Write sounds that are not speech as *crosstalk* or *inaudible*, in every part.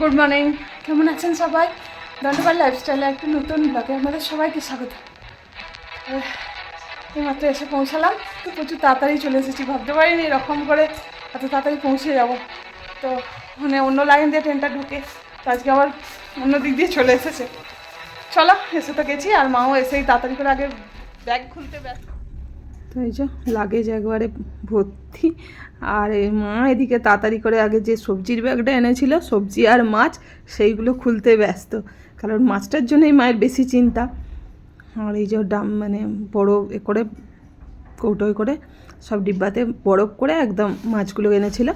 Good morning কেমন আছেন সবাই? দণ্ডপাল লাইফস্টাইলে একটা নতুন ব্লগে আমাদের সবাইকে স্বাগত। এইমাত্র এসে পৌঁছালাম, তো প্রচুর তাড়াতাড়ি চলে এসেছি, ভাবতে পারিনি এরকম করে এত তাড়াতাড়ি পৌঁছে যাব। তো মানে অন্য লাইন দিয়ে ট্রেনটা ঢুকে, তো আজকে আবার অন্য দিক দিয়ে চলে এসেছে। চলো, এসে তো গেছি, আর মাও এসেই তাড়াতাড়ি করে আগে ব্যাগ খুলতে ব্যস্ত। তো এই যে লাগেজ একবারে ভর্তি। আর মা এদিকে তাড়াতাড়ি করে আগে যে সবজির ব্যাগটা এনেছিল, সবজি আর মাছ, সেইগুলো খুলতে ব্যস্ত। কারণ মাছটার জন্যই মায়ের বেশি চিন্তা। আর এই যে ডাম মানে বড় এ করে কৌটোয় করে, সব ডিব্বাতে বরফ করে একদম মাছগুলো এনেছিল।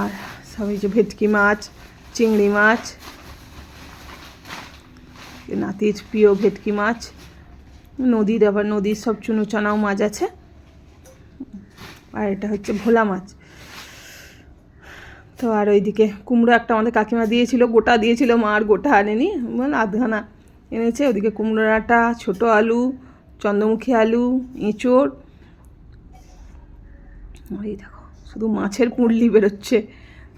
আর সব এই যে ভেটকি মাছ, চিংড়ি মাছ, নাতির প্রিয় ভেটকি মাছ, নদীর আবার নদীর সব চুনো চানাও মাছ আছে। আর এটা হচ্ছে ভোলা মাছ। তো আর ওইদিকে কুমড়ো একটা আমাদের কাকিমা দিয়েছিল, গোটা দিয়েছিল, মা আর গোটা আনেনি। আধখানা এনেছে। ওদিকে কুমড়ো ডাঁটা ছোটো আলু, চন্দ্রমুখী আলু, এঁচোড়। এই দেখো, শুধু মাছের পুঁড়লি বেরোচ্ছে।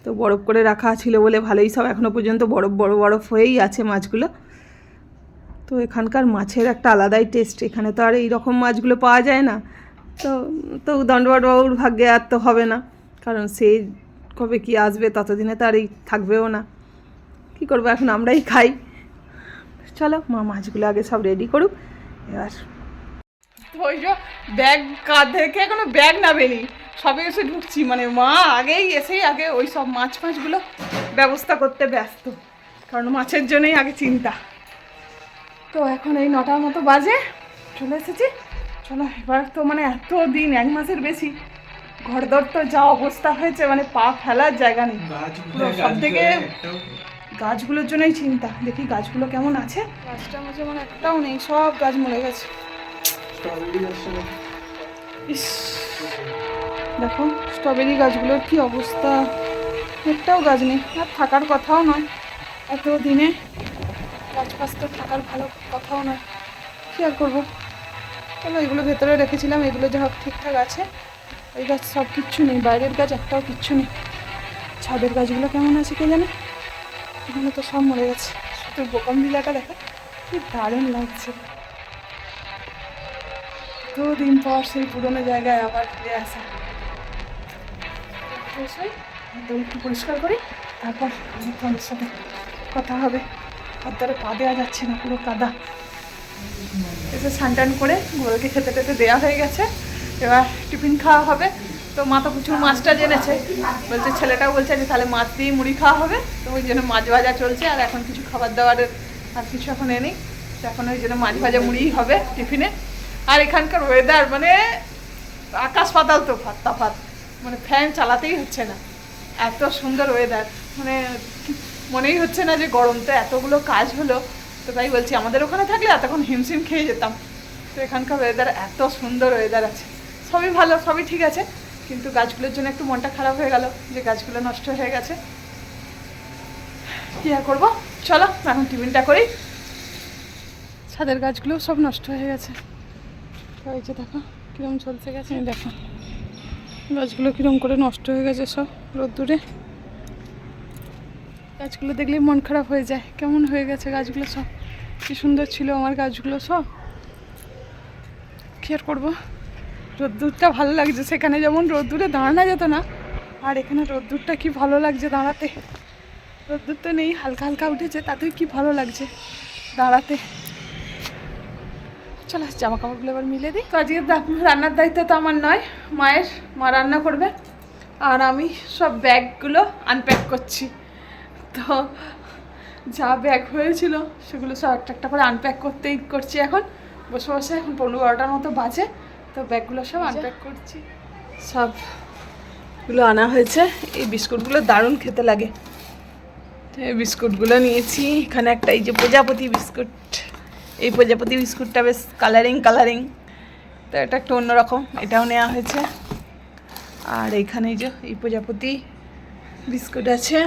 তো বরফ করে রাখা ছিল বলে ভালোই সব এখনও পর্যন্ত বরফ, বড় বরফ হয়েই আছে মাছগুলো। তো এখানকার মাছের একটা আলাদাই টেস্ট এখানে তো আর এই রকম মাছগুলো পাওয়া যায় না। তো তো দণ্ডবাবুর ভাগ্যে আর তো হবে না। কারণ সেই কবে কি আসবে ততদিনে তো আর এই থাকবেও না। কী করব এখন আমরাই খাই। চলো, মা মাছগুলো আগে সব রেডি করুক। এবার ওই ব্যাগ কাঁধে থেকে এখনও ব্যাগ না নামেনি। সবে এসে ঢুকছি মানে মা আগেই এসেই আগে ওই সব মাছ ফাছগুলো ব্যবস্থা করতে ব্যস্ত। কারণ মাছের জন্যই আগে চিন্তা। তো এখন এই নটার মতো বাজে, চলে এসেছি। চলো এবার তো মানে এত দিন এক মাসের বেশি। ঘরদর তো যা অবস্থা হয়েছে মানে পা ফেলার জায়গা নেই। সব থেকে গাছগুলোর জন্যই চিন্তা। দেখি গাছগুলো কেমন আছে। গাছটা মাঝে মানে একটাও নেই সব গাছ মরে গেছে। ইস। দেখো স্ট্রবেরি গাছগুলোর কি অবস্থা। একটাও গাছ নেই আর থাকার কথাও নয়। এত দিনে গাছ ফাছ তো থাকার ভালো কথাও নয়। কী আর করব? চলো এগুলো ভেতরে রেখেছিলাম? এগুলো যা ঠিকঠাক আছে। ওই গাছ সব কিচ্ছু নেই। বাইরের গাছ একটাও কিচ্ছু নেই। ছাদের গাছগুলো কেমন আছে কে জানে? এখানে তো সব মরে গেছে। শুধু বোকাম বিলাটা দেখা। কি দারুণ লাগছে। দিন পর সেই পুরোনো জায়গায় আবার ফিরে আসা। একটু পরিষ্কার করি। তারপর তোমাদের সাথে কথা হবে। হাতটারে পা দেওয়া যাচ্ছে না, পুরো কাদা। এসে স্নান করে ঘোরকে খেতে টেতে দেওয়া হয়ে গেছে। এবার টিফিন খাওয়া হবে। তো মা তো প্রচুর মাছটা জেনেছে। বলছে, ছেলেটাও বলছে যে তাহলে মাছ দিয়ে মুড়ি খাওয়া হবে। তো ওই জন্য মাছ ভাজা চলছে। আর এখন কিছু খাবার দাবারের আর কিছু এখন এনে তো এখন ওই জন্য মাছ ভাজা মুড়িই হবে টিফিনে। আর এখানকার ওয়েদার মানে আকাশ পাতাল তো ফাত তাফাত মানে ফ্যান চালাতেই হচ্ছে না। এত সুন্দর ওয়েদার মানে মনেই হচ্ছে না যে গরম তো এতগুলো কাজ হলো। তো তাই বলছি, আমাদের ওখানে থাকলে এতক্ষণ হিমশিম খেয়ে যেতাম। তো এখানকার ওয়েদার এত সুন্দর ওয়েদার আছে। সবই ভালো, সবই ঠিক আছে, কিন্তু গাছগুলোর জন্য একটু মনটা খারাপ হয়ে গেল যে গাছগুলো নষ্ট হয়ে গেছে। কী আর করব? চলো, এখন টিফিনটা করি। ছাদের গাছগুলো সব নষ্ট হয়ে গেছে। এই যে দেখো, কিরম চলতে গেছে দেখো। গাছগুলো কিরম করে নষ্ট হয়ে গেছে সব রোদ্দুরে। গাছগুলো দেখলেই মন খারাপ হয়ে যায়। কেমন হয়ে গেছে গাছগুলো সব? কি সুন্দর ছিল আমার গাছগুলো সব কি আর করব? রোদ্দুরটা ভালো লাগছে সেখানে যেমন রোদ্দুরে দাঁড়ানো যেত না, আর এখানে রোদ্দুরটা কি ভালো লাগছে দাঁড়াতে। রোদ্দুর তো নেই, হালকা হালকা উঠেছে তাতেই কি ভালো লাগছে দাঁড়াতে। চলো জামা কাপড়গুলো এবার মিলে দিই। তো আজকে রান্নার দায়িত্ব তো আমার নয়, মায়ের, মা রান্না করবে। আর আমি সব ব্যাগগুলো আনপ্যাক করছি। তো যা ব্যাগ হয়েছিল সেগুলো সব একটা একটা করে আনপ্যাক করতেই করছি এখন। বসে বসে এখন পনেরো বারোটার মতো বাজে তো ব্যাগগুলো সব আনপ্যাক করছি। সবগুলো আনা হয়েছে। এই বিস্কুটগুলো দারুণ খেতে লাগে। তো এই বিস্কুটগুলো নিয়েছি। এখানে একটা এই যে প্রজাপতি বিস্কুট। এই প্রজাপতি বিস্কুটটা বেশ কালারিং কালারিং তো এটা একটু অন্যরকম এটাও নেওয়া হয়েছে। আর এইখানে এই যে এই প্রজাপতি বিস্কুট আছে।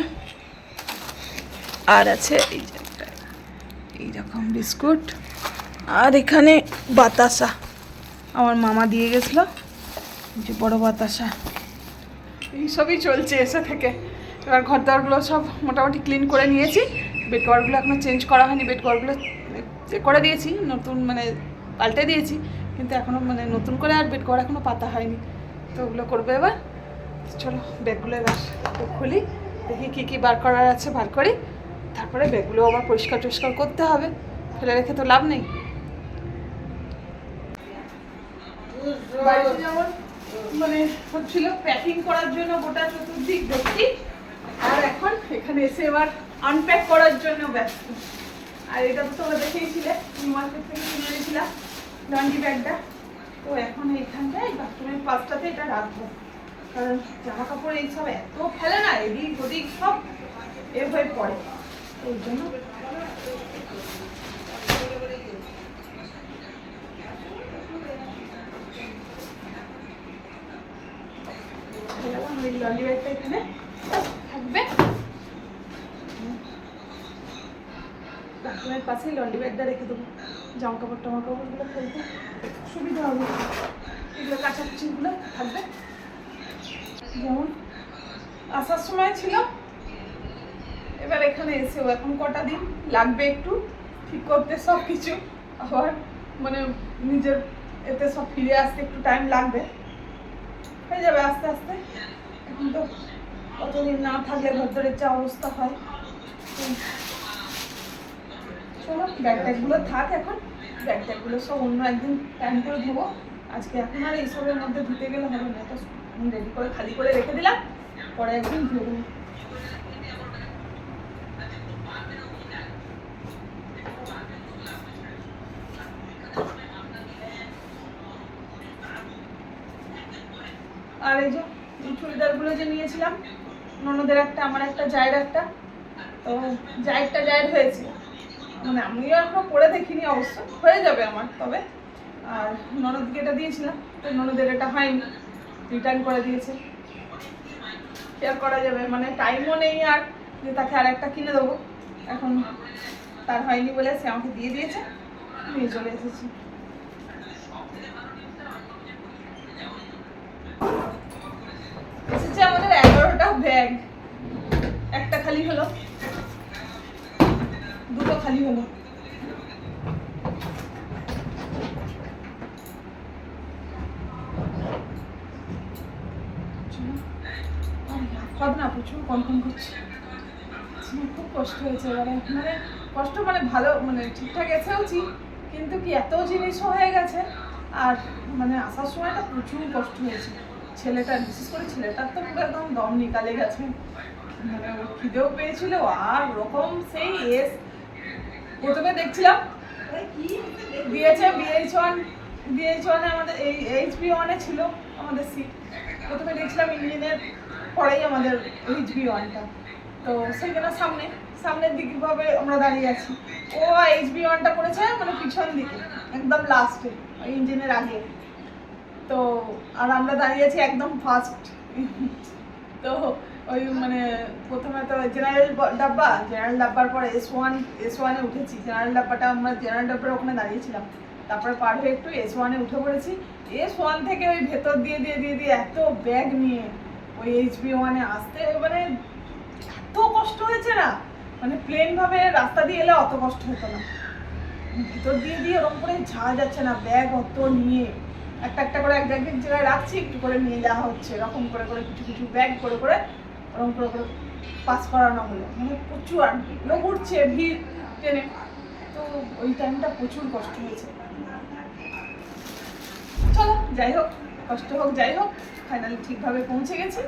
আর আছে এই যে এইরকম বিস্কুট। আর এখানে বাতাসা। আমার মামা দিয়ে গেছিল। যে বড় বাতাসা। এইসবই চলছে এসে থেকে। এবার ঘর দরগুলো সব মোটামুটি ক্লিন করে নিয়েছি। বেড কভারগুলো এখনও চেঞ্জ করা হয়নি। বেড কভারগুলো করে দিয়েছি। নতুন মানে পাল্টে দিয়েছি। কিন্তু এখনও মানে নতুন করে আর বেড কভার এখনও পাতা হয়নি। তো ওগুলো করব এবার। চলো ব্যাগগুলো এবার খুলি। দেখি কী কী বার করার আছে বার করি। তারপরে ব্যাগগুলো আবার পরিষ্কার টরিষ্কার করতে হবে। ফেলে রেখে তো লাভ নেই। মানে হচ্ছিল প্যাকিং করার জন্য গোটা চতুর্দিক দেখছি আর এখন এখানে এসে এবার আনপ্যাক করার জন্য ব্যস্ত। আর এটা তো তোমরা দেখেইছিলে মার্কেট থেকে কিনে এনেছিলাম ব্যাগটা তো এখন এইখানটায় বাথরুমের পাশটাতে এটা রাখব। কারণ জামা কাপড় এইসব এত ফেলে না, এদিক ওদিক সব এভাবে পড়ে। ওই জন্য লন্ড্রি ব্যাগটা এখানে থাকবে বাথরুমের পাশেই লন্ড্রি ব্যাগটা রেখে দেবো জামা কাপড় টামা কাপড়গুলো ফেলতে সুবিধা হবে এগুলো কাছাকাছিগুলো থাকবে। যেমন আসার সময় ছিল এবার এখানে এসেও এখন কটা দিন লাগবে একটু ঠিক করতে সব কিছু। আবার মানে নিজের এতে সব ফিরে আসতে একটু টাইম লাগবে। হয়ে যাবে আস্তে আস্তে। এখন তো কতদিন না থাকলে ঘরের যা অবস্থা হয়। চলো ব্যাগ ট্যাগগুলো থাক এখন। ব্যাগ ট্যাগগুলো সব অন্য একদিন টাইম করে ধোবো। আজকে এখন আর এইসবের মধ্যে ধুতে গেলে হবে না। তো রেডি করে, খালি করে রেখে দিলাম। পরে একদিন ধুবো আর এই যে চুড়িদারগুলো যে নিয়েছিলাম, ননদের একটা, আমার একটা, জায়ের একটা, তো জায়েরটা জায়ের হয়েছে। মানে আমিও এখনও পরে দেখিনি অবশ্য, হয়ে যাবে আমার, তবে আর ননদকে এটা দিয়েছিলাম, তো ননদের এটা হয়নি রিটার্ন করে দিয়েছে। শেয়ার করা যাবে মানে টাইমও নেই আর, যে তাকে আর একটা কিনে দেবো। এখন তার হয়নি বলে সে আমাকে দিয়ে দিয়েছে, নিয়ে চলে এসেছে আমাদের এগারোটা ব্যাগ একটা খালি হলো দুটো খালি হলো। না প্রচুর খুব কষ্ট হয়েছে এবারে। মানে কষ্ট মানে ভালো মানে ঠিকঠাক কিন্তু কি এত জিনিসও হয়ে গেছে। আর মানে আসার সময়টা প্রচুর কষ্ট হয়েছে। ছেলেটার বিশেষ করে ছেলেটার তো একদম দম নিকালে গেছে। মানে খিদেও পেয়েছিল, আর ওরকম সেই এস প্রথমে দেখছিলাম। দিয়েছে বিএইচ ওয়ান বিএইচ ওয়ানে আমাদের এই এইচ বি ওয়ানে ছিল আমাদের সিট প্রথমে দেখছিলাম ইঞ্জিনের, পরেই আমাদের এইচ বি ওয়ানটা তো সেইখানে সামনে, সামনের দিকে ভাবে আমরা দাঁড়িয়ে আছি। ও এইচ বি ওয়ানটা পড়েছে মানে পিছন দিকে, একদম লাস্টে ওই ইঞ্জিনের আগে। তো, আর আমরা দাঁড়িয়ে আছি একদম ফার্স্ট তো ওই মানে প্রথমে তো জেনারেল ডাব্বা জেনারেল ডাব্বার পর এস ওয়ান এস ওয়ানে উঠেছি। জেনারেল ডাব্বাটা আমরা জেনারেল ডাব্বার ওখানে দাঁড়িয়েছিলাম। তারপরে পার হয়ে একটু এস ওয়ানে উঠে পড়েছি। এস ওয়ান থেকে ওই ভেতর দিয়ে দিয়ে দিয়ে দিয়ে এত ব্যাগ নিয়ে ওই এইচ বি ওয়ানে আসতে মানে এত কষ্ট হয়েছে না? মানে প্লেন ভাবে রাস্তা দিয়ে এলে অত কষ্ট হতো না। ভিতর দিয়ে দিয়ে ওরকম করে যাওয়া যাচ্ছে না। ব্যাগ অত নিয়ে একটা একটা করে এক এক জায়গায় রাখছি, একটু করে নিয়ে যাওয়া হচ্ছে। এরকম করে করে, কিছু কিছু ব্যাগ করে করে ওরকম পাস করানো হলো। মানে প্রচুর আর লোক উঠছে ভিড়, ট্রেনে। তো ওই টাইমটা প্রচুর কষ্ট হয়েছে। চলো, যাই হোক, কষ্ট হোক, যাই হোক ফাইনালি ঠিকভাবে পৌঁছে গেছি।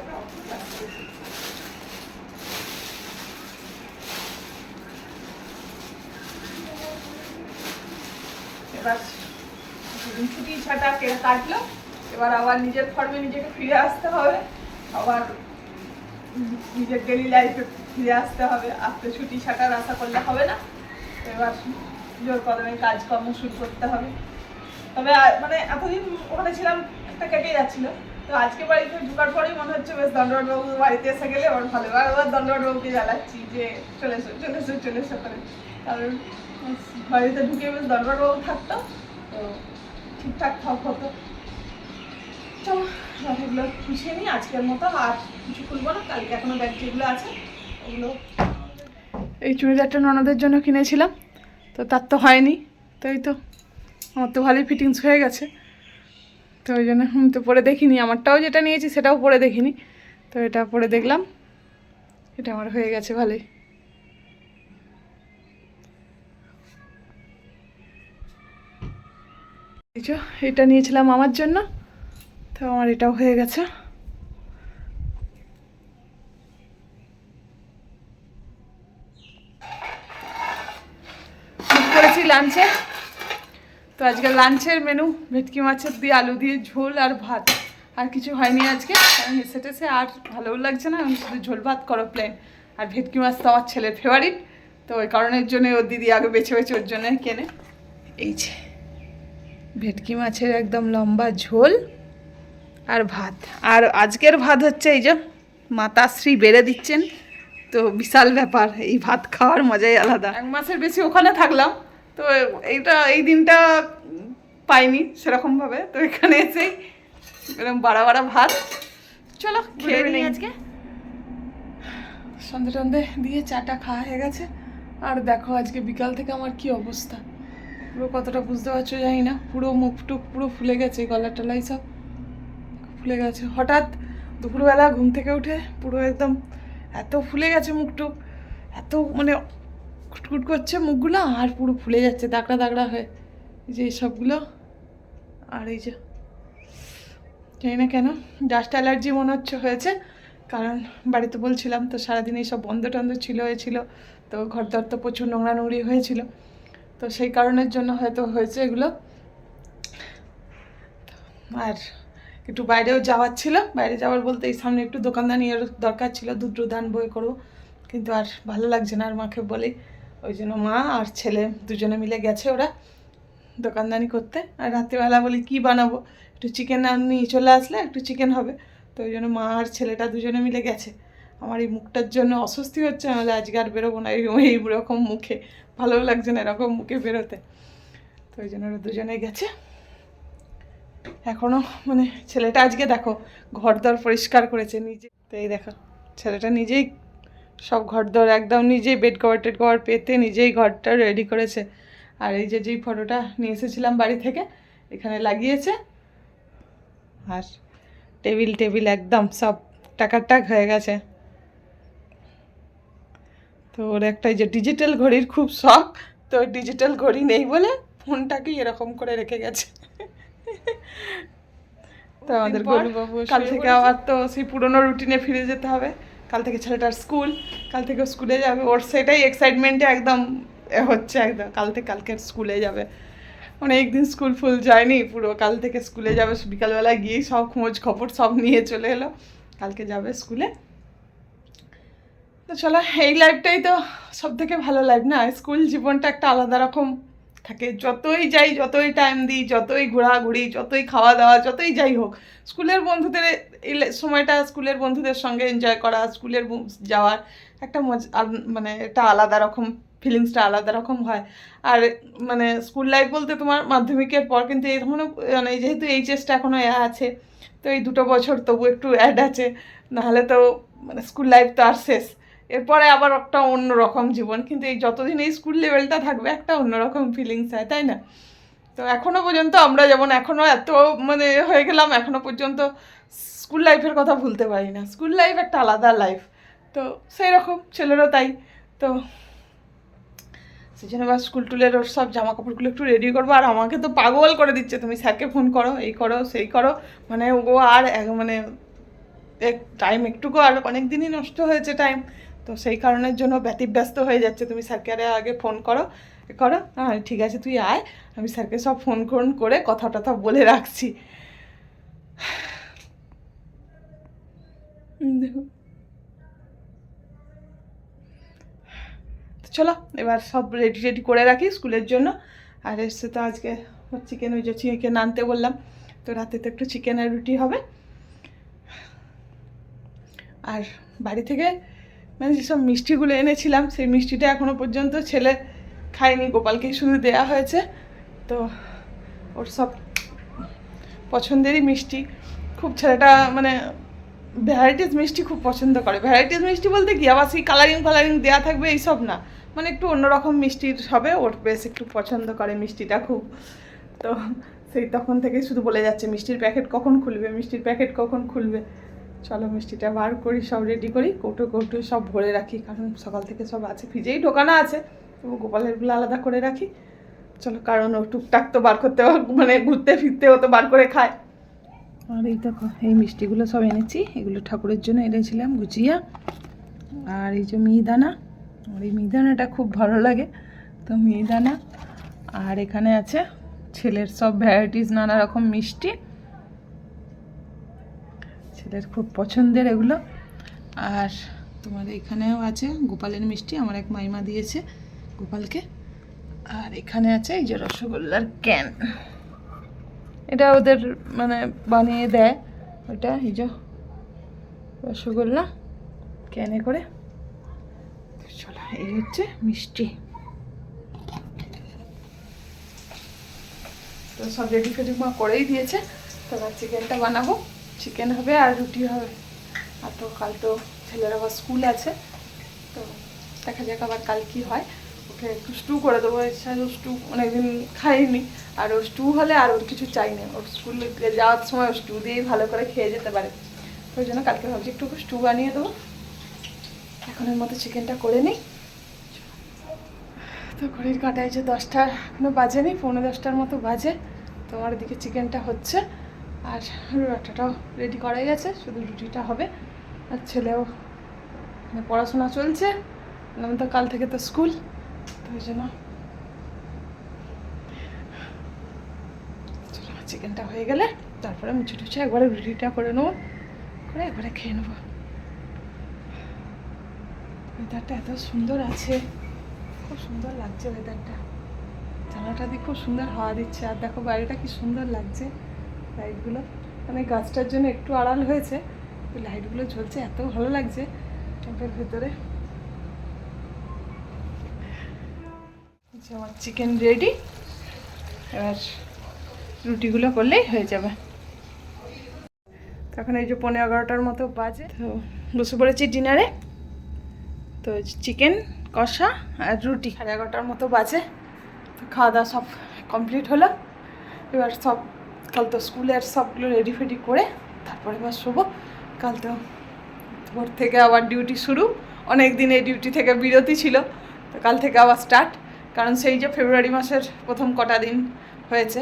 এবার ছুটি ছাটা কে কাটলো। এবার আবার নিজের ফর্মে নিজেকে ফিরে আসতে হবে। আবার নিজের ডেলি লাইফে ফিরে আসতে হবে আসতে ছুটি ছাটার আশা করলে হবে না। এবার জোর কদমে কাজকর্ম শুরু করতে হবে। তবে মানে এতদিন ওখানে ছিলাম, একটা কেটে যাচ্ছিল। তো আজকে বাড়িতে ঢুকার পরেই মনে হচ্ছে বেশ দণ্ডবাট বাবু বাড়িতে এসে গেলে ওর ভালো। আর আবার দণ্ডবাট বাবুকে জ্বালাচ্ছি যে চলে এসো চলে এসো চলে এসো করে কারণ বাড়িতে ঢুকে বেশ দণ্ডবাট বাবু থাকতো, তো ঠিকঠাক সব হতো। চলো এগুলো গুছিয়ে নিই, আজকের মতো। আর কিছু খুলবো না, কালকে ব্যাগ যেগুলো আছে, ওগুলো এই চুড়িদারটা ননদের জন্য কিনেছিলাম, তো তার তো হয়নি, তাই তো। আমার তো ভালোই ফিটিংস হয়ে গেছে, তো ওই জন্য আমি তো পরে দেখিনি। আমারটাও যেটা নিয়েছি, সেটাও পরে দেখিনি, তো এটা পরে দেখলাম। এটা আমার হয়ে গেছে ভালোই। এটা নিয়েছিলাম আমার জন্য। তো আমার এটাও হয়ে গেছে। করেছি লাঞ্চে তো আজকে লাঞ্চের মেনু ভেটকি মাছের দিয়ে আলু দিয়ে ঝোল আর ভাত। আর কিছু হয়নি আজকে, কারণ এসে টেসে আর ভালোও লাগছে না আমি শুধু ঝোল ভাত, করো প্লেন আর ভেটকি মাছ তো আমার ছেলের ফেভারিট তো ওই কারণের জন্য ওর দিদি আগে বেছে বেছে ওর জন্য কেনে। এই যে, ভেটকি মাছের একদম লম্বা ঝোল। আর ভাত। আর আজকের ভাত হচ্ছে এই যে মাতাশ্রী বেড়ে দিচ্ছেন। তো বিশাল ব্যাপার এই ভাত খাওয়ার মজাই আলাদা। এক মাসের বেশি ওখানে থাকলাম তো এইটা এই দিনটা পাইনি সেরকমভাবে। তো এখানে এসেই এরকম বাড়া বাড়া ভাত। চলো খেয়ে নিই আজকে। সন্ধে টন্ধে দিয়ে চাটা খাওয়া হয়ে গেছে। আর দেখো আজকে বিকাল থেকে আমার কি অবস্থা। পুরো কতটা বুঝতে পারছ জানি না। পুরো মুখ টুক পুরো ফুলে গেছে গলা টলাই সব। ফুলে গেছে। হঠাৎ দুপুরবেলা ঘুম থেকে উঠে পুরো একদম এত ফুলে গেছে মুখটুক, এত মানে কুটকুট করছে মুখগুলো আর পুরো ফুলে যাচ্ছে, দাগড়া দাগড়া হয়ে। এই যে এইসবগুলো আর এই যে জানি না কেন ডাস্ট অ্যালার্জি মনে হচ্ছে হয়েছে, কারণ বাড়িতে বলছিলাম তো সারাদিন এইসব বন্ধ টন্ধ ছিল হয়েছিল তো ঘর দর তো প্রচুর নোংরা নোংরি হয়েছিল, তো সেই কারণের জন্য হয়তো হয়েছে এগুলো। আর একটু বাইরেও যাওয়ার ছিল। বাইরে যাওয়ার বলতে এই সামনে একটু দোকানদানির দরকার ছিল দুধ দান বই করব। কিন্তু আর ভালো লাগছে না আর মাকে বলি। ওই জন্য মা আর ছেলে দুজনে মিলে গেছে ওরা দোকানদানি করতে। আর রাত্রিবেলা বলি, কি বানাবো? একটু চিকেন নিয়ে চলে আসলে একটু চিকেন হবে। তো ওই জন্য মা আর ছেলেটা দুজনে মিলে গেছে। আমার এই মুখটার জন্য অস্বস্তি হচ্ছে, নাহলে আজকে আর বেরোবো না এই এইরকম মুখে। ভালোও লাগছে না এরকম মুখে বেরোতে। তো ওই জন্য ওরা দুজনে গেছে। এখনও মানে ছেলেটা আজকে দেখো, ঘরদর পরিষ্কার করেছে নিজে। তো এই দেখো, ছেলেটা নিজেই সব ঘরদর একদম নিজেই বেড কভার টেড কভার পেতে নিজেই ঘরটা রেডি করেছে। আর এই যে যেই ফটোটা নিয়ে এসেছিলাম বাড়ি থেকে, এখানে লাগিয়েছে। আর টেবিল টেবিল একদম সব টাকাটাক হয়ে গেছে। তো ওর একটা যে ডিজিটাল ঘড়ির খুব শখ, তো ডিজিটাল ঘড়ি নেই বলে ফোনটাকেই এরকম করে রেখে গেছে। *laughs* তো আমাদের কাল থেকে আবার তো সেই পুরোনো রুটিনে ফিরে যেতে হবে। কাল থেকে ছেলেটার স্কুল কাল থেকে স্কুলে যাবে। ওর সেটাই এক্সাইটমেন্টে একদম হচ্ছে একদম। কাল থেকে কালকে স্কুলে যাবে। অনেক দিন স্কুল ফুল যায়নি পুরো কাল থেকে স্কুলে যাবে। বিকালবেলা গিয়ে সব খোঁজ খবর সব নিয়ে চলে এলো। কালকে যাবে স্কুলে তো চলো এই লাইফটাই তো সব থেকে ভালো লাইফ না? স্কুল জীবনটা একটা আলাদা রকম থাকে, যতই যাই, যতই টাইম দিই, যতই ঘোরাঘুরি, যতই খাওয়া দাওয়া যতই যাই হোক, স্কুলের বন্ধুদের এই সময়টা স্কুলের বন্ধুদের সঙ্গে এনজয় করা, স্কুলের যাওয়ার একটা মজা মানে একটা আলাদা রকম ফিলিংসটা আলাদা রকম হয়। আর মানে স্কুল লাইফ বলতে তোমার মাধ্যমিকের পর কিন্তু এখনও মানে যেহেতু এইচএসটা এখনও এ আছে, তো এই দুটো বছর তবু একটু অ্যাড আছে, নাহলে তো মানে স্কুল লাইফ তো আর শেষ। এরপরে আবার একটা অন্যরকম জীবন। কিন্তু এই যতদিন এই স্কুল লেভেলটা থাকবে, একটা অন্যরকম ফিলিংস হয়, তাই না? তো এখনও পর্যন্ত আমরা যেমন এখনও এত মানে হয়ে গেলাম এখনও পর্যন্ত স্কুল লাইফের কথা ভুলতে পারি না। স্কুল লাইফ একটা আলাদা লাইফ তো সেই রকম ছেলেরও তাই। তো সেই জন্য এবার স্কুল টুলের ওর সব জামা কাপড়গুলো একটু রেডি করব। আর আমাকে তো পাগল করে দিচ্ছে, তুমি স্যারকে ফোন করো, এই করো, সেই করো। মানে ও আর মানে টাইম একটুকু আর অনেক দিনই নষ্ট হয়েছে টাইম তো সেই কারণের জন্য ব্যতিব্যস্ত হয়ে যাচ্ছে। তুমি স্যারকে আগে ফোন করো। করো। হ্যাঁ ঠিক আছে, তুই আয়। আমি স্যারকে সব ফোন ফোন করে কথা টথা বলে রাখছি। চলো, এবার সব রেডি রেডি করে রাখি স্কুলের জন্য। আর এসে তো আজকে চিকেন ওই যে চিকেন আনতে বললাম। তো রাতে তো একটু চিকেন আর রুটি হবে। আর বাড়ি থেকে মানে যেসব মিষ্টিগুলো এনেছিলাম, সেই মিষ্টিটা এখনও পর্যন্ত ছেলে খায়নি, গোপালকে শুধু দেয়া হয়েছে। তো ওর সব পছন্দেরই মিষ্টি। খুব ছেলেটা মানে ভ্যারাইটিস মিষ্টি খুব পছন্দ করে। ভ্যারাইটিস মিষ্টি বলতে কি? আবার সেই কালারিং ফালারিং দেওয়া থাকবে এইসব না। মানে একটু অন্যরকম মিষ্টির হবে, ওর বেশ একটু পছন্দ করে মিষ্টিটা খুব। তো সেই তখন থেকে শুধু বলে যাচ্ছে, মিষ্টির প্যাকেট কখন খুলবে? মিষ্টির প্যাকেট কখন খুলবে? চলো মিষ্টিটা বার করি, সব রেডি করি, কৌটো কৌটো সব ভরে রাখি, কারণ সকাল থেকে সব আছে, ফ্রিজেই ঢোকানো আছে, তবু গোপালেরগুলো আলাদা করে রাখি। চলো, কারণ ও টুকটাক তো বার করতে মানে ঘুরতে ফিরতেও তো বার করে খায়। আর এই দেখো, এই মিষ্টিগুলো সব এনেছি, এগুলো ঠাকুরের জন্য এনেছিলাম, গুজিয়া আর এই যে মিহিদানা। আর এই মিহিদানাটা খুব ভালো লাগে, তো মিহিদানা। আর এখানে আছে ছেলের সব ভ্যারাইটিস নানা রকম মিষ্টি। ছেলের খুব পছন্দের এগুলো। আর তোমার এখানেও আছে গোপালের মিষ্টি, আমার এক মাইমা দিয়েছে গোপালকে। আর এখানে আছে এই যে রসগোল্লার ক্যান। এটা ওদের মানে বানিয়ে দেয় ওটা, এই যে রসগোল্লা ক্যানে করে। চলো, এই হচ্ছে মিষ্টি। তো সব রেডি ফেডি মা করেই দিয়েছে, তো চিকেনটা বানাবো। চিকেন হবে আর রুটি হবে। আর তো কাল তো ছেলের আবার স্কুল আছে, তো দেখা যাক আবার কাল কি হয়। ওকে একটু স্টু করে দেবো ও স্টু অনেকদিন খাইনি আর ওর স্টু হলে আর ওর কিছু চাই না ওর স্কুলে যাওয়ার সময় ও স্টু দিয়েই ভালো করে খেয়ে যেতে পারে। তো ওই জন্য কালকে ভাবছি একটু স্টু বানিয়ে দেবো। এখনের মতো চিকেনটা করে নিই। তো ঘড়ির কাটায় যে দশটা এখনও বাজেনি, পৌনে দশটার মতো বাজে। তো আমার এদিকে চিকেনটা হচ্ছে। আর রুটাটাও রেডি করাই গেছে, শুধু রুটিটা হবে। আর ছেলেও মানে পড়াশোনা চলছে আমি তো কাল থেকে তো স্কুল তো ওই জন্য চিকেনটা হয়ে গেলে তারপরে মুছে টুছে একবারে রুটিটা করে নেব, করে একবারে খেয়ে নেব। ওয়েদারটা এত সুন্দর আছে, খুব সুন্দর লাগছে ওয়েদারটা জানালাটা দিয়ে খুব সুন্দর হাওয়া দিচ্ছে, আর দেখো বাড়িটা কি সুন্দর লাগছে। লাইটগুলো। মানে গাছটার জন্য একটু আড়াল হয়েছে লাইটগুলো জ্বলছে, এত ভালো লাগছে। ট্যাম্পের ভেতরে। যে আমার চিকেন রেডি এবার রুটিগুলো করলেই হয়ে যাবে। তখন এই যে পনেরো এগারোটার মতো বাজে। তো বসে পড়েছি ডিনারে। তো চিকেন কষা আর রুটি। সাড়ে এগারোটার মতো বাজে। তো খাওয়া দাওয়া সব কমপ্লিট হলো। এবার সব কাল তো স্কুলের সবগুলো রেডি ফেডি করে তারপরে এবার শোবো। কাল তো ভোর থেকে আবার ডিউটি শুরু। অনেক দিন এই ডিউটি থেকে বিরতি ছিল। তো কাল থেকে আবার স্টার্ট কারণ সেই যে ফেব্রুয়ারি মাসের প্রথম কটা দিন হয়েছে।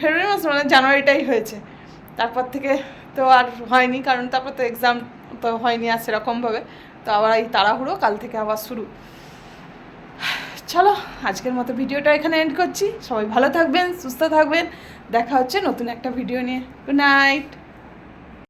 ফেব্রুয়ারি মাস মানে জানুয়ারিটাই হয়েছে। তারপর থেকে তো আর হয়নি, কারণ তারপর তো এক্সাম তো হয়নি আর সেরকমভাবে। তো আবার এই তাড়াহুড়ো, কাল থেকে আবার শুরু। চলো, আজকের মতো ভিডিওটা এখানে এন্ড করছি। সবাই ভালো থাকবেন, সুস্থ থাকবেন। দেখা হচ্ছে নতুন একটা ভিডিও নিয়ে। Good night